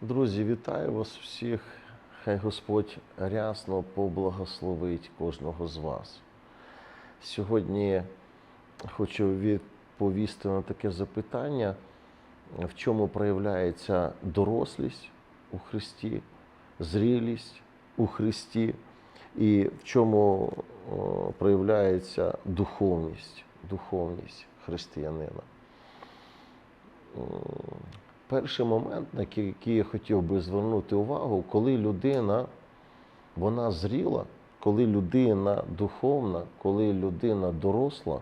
Друзі, вітаю вас всіх. Хай Господь рясно поблагословить кожного з вас. Сьогодні хочу відповісти на таке запитання, в чому проявляється дорослість у Христі, зрілість у Христі, і в чому проявляється духовність, духовність християнина. Перший момент, на який який я хотів би звернути увагу, коли людина вона зріла, коли людина духовна, коли людина доросла,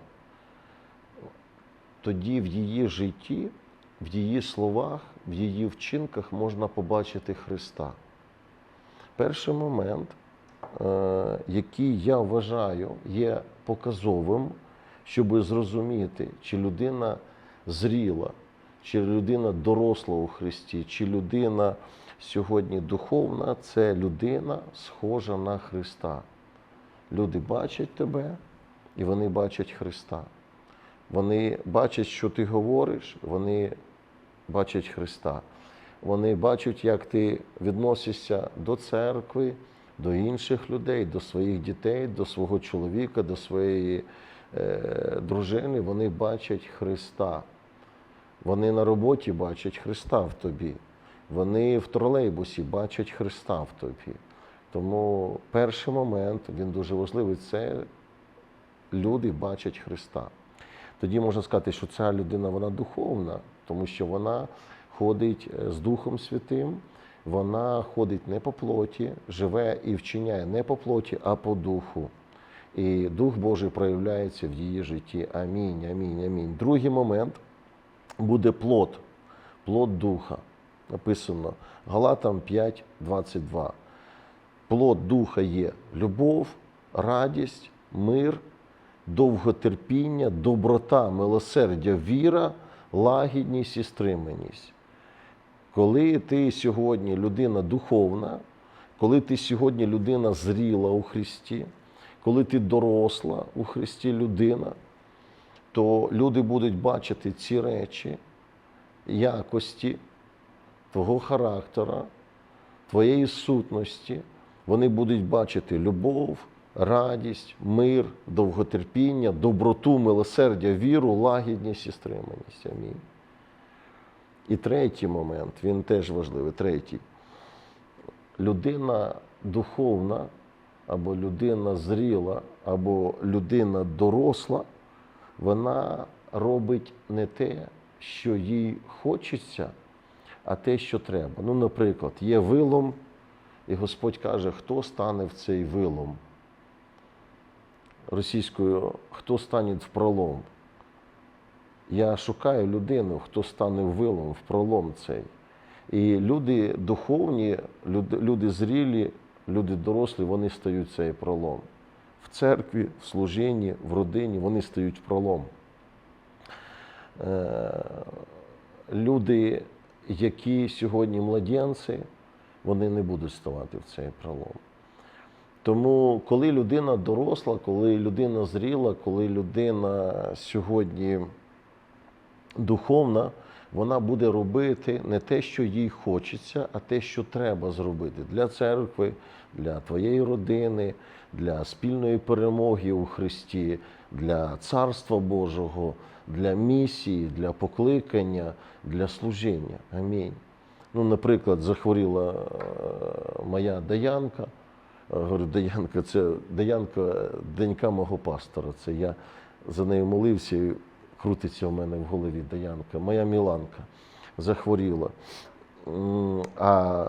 тоді в її житті, в її словах, в її вчинках можна побачити Христа. Перший момент, е, який я вважаю є показовим, щоб зрозуміти, чи людина зріла, чи людина доросла у Христі, чи людина сьогодні духовна, це людина схожа на Христа. Люди бачать тебе і вони бачать Христа. Вони бачать, що ти говориш, вони бачать Христа. Вони бачать, як ти відносишся до церкви, до інших людей, до своїх дітей, до свого чоловіка, до своєї е, дружини. Вони бачать Христа. Вони на роботі бачать Христа в тобі. Вони в тролейбусі бачать Христа в тобі. Тому перший момент, він дуже важливий, це люди бачать Христа. Тоді можна сказати, що ця людина вона духовна, тому що вона ходить е, з Духом Святим, вона ходить не по плоті, живе і вчиняє не по плоті, а по духу. І Дух Божий проявляється в її житті. Амінь, амінь, амінь. Другий момент буде плод, плод духа. Написано Галатам 5, 22. Плод духа є любов, радість, мир, довготерпіння, доброта, милосердя, віра, лагідність і стриманість. Коли ти сьогодні людина духовна, коли ти сьогодні людина зріла у Христі, коли ти доросла у Христі людина, то люди будуть бачити ці речі, якості твого характера, твоєї сутності. Вони будуть бачити любов, радість, мир, довготерпіння, доброту, милосердя, віру, лагідність і стриманість. Амінь. І третій момент, він теж важливий. Третій. Людина духовна, або людина зріла, або людина доросла, вона робить не те, що їй хочеться, а те, що треба. Ну, наприклад, є вилом, і Господь каже, хто стане в цей вилом? Російською, хто стане в пролом? Я шукаю людину, хто стане вилом в пролом цей. І люди духовні, люди, люди зрілі, люди дорослі, вони стають цей пролом. В церкві, в служінні, в родині вони стають пролом. Е, Люди, які сьогодні младенці, вони не будуть ставати в цей пролом. Тому, коли людина доросла, коли людина зріла, коли людина сьогодні духовна, вона буде робити не те, що їй хочеться, а те, що треба зробити для церкви, для твоєї родини, для спільної перемоги у Христі, для Царства Божого, для місії, для покликання, для служіння. Амінь. Ну, наприклад, захворіла е, моя Даянка. Е, Говорю, Даянка, це Даянка, донька мого пастора. Це я за нею молився крутиться в мене в голові Даянка. Моя Міланка захворіла. А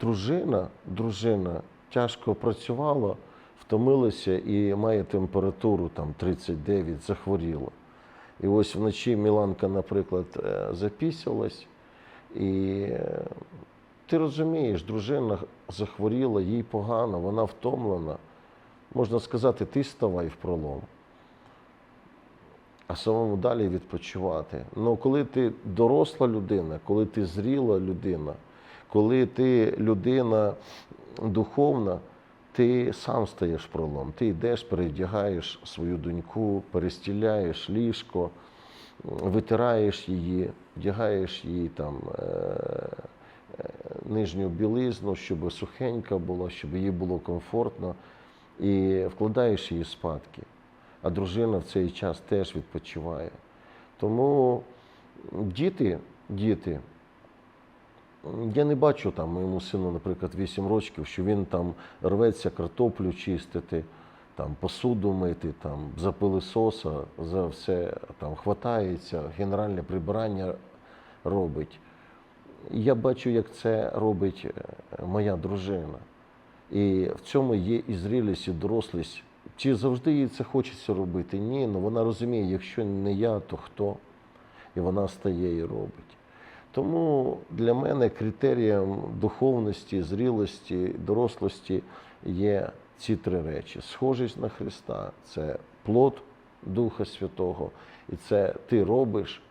дружина, дружина тяжко працювала, втомилася і має температуру там 39, захворіла. І ось вночі Міланка, наприклад, е, запісялась, і е, ти розумієш, дружина захворіла, їй погано, вона втомлена. Можна сказати, ти ставай в пролом, а самому далі відпочивати. Ну, коли ти доросла людина, коли ти зріла людина, коли ти людина духовна, ти сам стаєш пролом. Ти йдеш, перевдягаєш свою доньку, перестіляєш ліжко, витираєш її, вдягаєш їй там е, е, нижню білизну, щоб сухенька була, щоб їй було комфортно, і вкладаєш її спадки. А дружина в цей час теж відпочиває. Тому діти, діти, я не бачу там моєму сину, наприклад, 8 років, що він там рветься картоплю чистити, там посуду мити, там за пилисоса, за все там хватається, генеральне прибирання робить. Я бачу, як це робить е, моя дружина. І в цьому є і зрілість, і дорослість. Чи завжди їй це хочеться робити? Ні, ну вона розуміє, якщо не я, то хто? І вона стає і робить. Тому для мене критерієм духовності, зрілості, дорослості є ці три речі: схожість на Христа це плод Духа Святого, і це ти робиш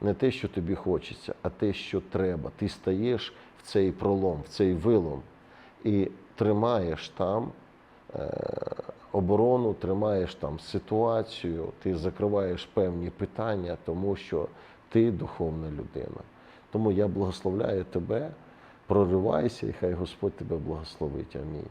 не те, що тобі хочеться, а те, що треба. Ти стаєш в цей пролом, в цей вилом і тримаєш там оборону, тримаєш там ситуацію, ти закриваєш певні питання, тому що ти духовна людина. Тому я благословляю тебе, проривайся, і хай Господь тебе благословить. Амінь.